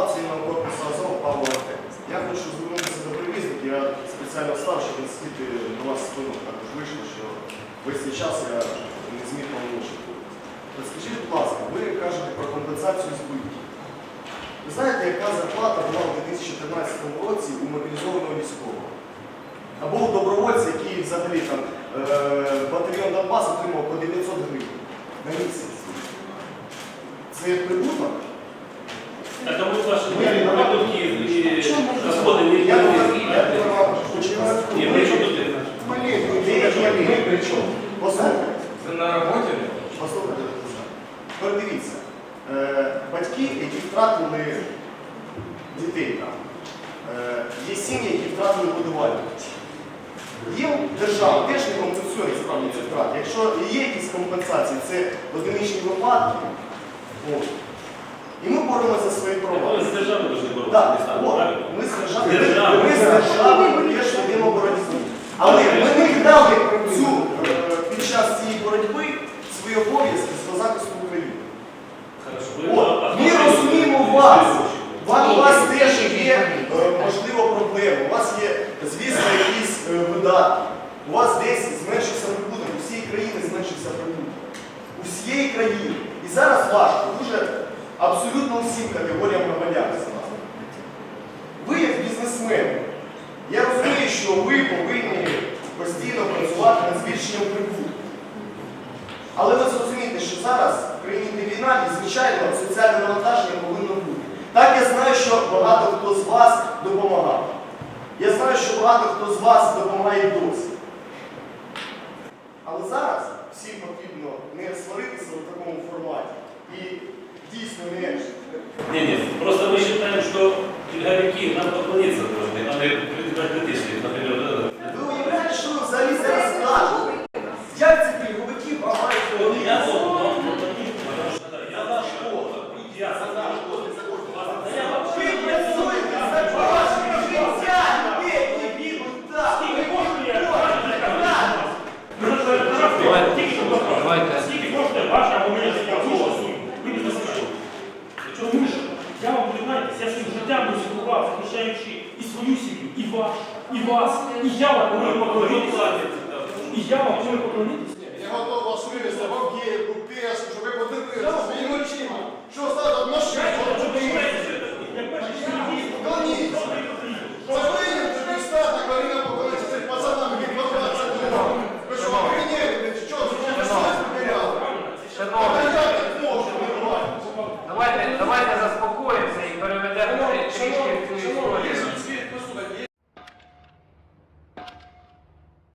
голова цивільного корпусу Азов Павло. Я хочу звернутися до перевізників. Я спеціально став, щоб не до вас спину. Також вийшло, що весь цей час я не зміг повночити. Скажіть, будь ласка, ви кажете про компенсацію збитків. Ви знаєте, яка зарплата була у 2013 році у мобілізованого військового? Або у добровольця, який взагалі там е, батальйон Донбас отримав по 900 гривень на місяць. Це прибуток? Так, а вот ваши Ні, ні, продукти и расходы не Я не- думаю, я думаю, Не, при чем тут это? Ми при чому? Послухайте, Вы на работе? послухайте. Тепер дивіться, е, батьки, які втратили дітей там, е, є сім'ї, які втратили годувальників. Їм держава теж не компенсує справді ці втрати. Якщо є якісь компенсації, це одиничні випадки. От. І ми боремося за свої права. Мы с державой должны бороться, Так, не сами, от, правильно? ми з захисту України. От, ми розуміємо вас. Ва- У вас теж є, е, можливо, проблеми. У вас є, звісно, якісь е, видатки. У вас десь зменшився прибуток, у всієї країни зменшився прибуток. У всієї країни. І зараз важко, дуже абсолютно всім категоріям громадян. Ви як бізнесмен, я розумію, що ви повинні постійно працювати над збільшенням прибутку. Але ви зрозумієте, що зараз в країні йде війна і, звичайно, соціальне навантаження повинно бути. Так, я знаю, що багато хто з вас допомагав. Я знаю, що багато хто з вас допомагає досі. Але зараз всім потрібно не сваритися в такому форматі і дійсно не Не, не, просто мы считаем, что пельговики нам поклониться а не предлагать петиции, например, да? Ви уявляєте, що ви взагалі зараз скажете? Як ці пільговики мають Вот я робити? вот, вот, вот, потому что, да, я за школу, я за школу. Да я вообще Ви не працюєте за ваше життя, людей, які бігуть так. Скільки коштує? Ваша життя? Вийшла. Ви не заслужили. Тому що я вам признаюсь, я своїм життям ризикував, захищаючи і свою сім'ю, і ваш, і вас, і я вам повинен поклонитися. І я вам повинен поклонитися. Я готов вас вивезти в Авдіївку, Пєску, щоб ви подивилися своїми очима. Що стало від машин? Як перший чоловік, Поклоніться. Завинен тобі стати, Каріна поклониться цим пацанам, які по 20 років. Ви що, охренели? Що, ви совість потеряли? А Шановні, я так можу, нормально. Давайте, заспокоїмося і переведемо в цю історію.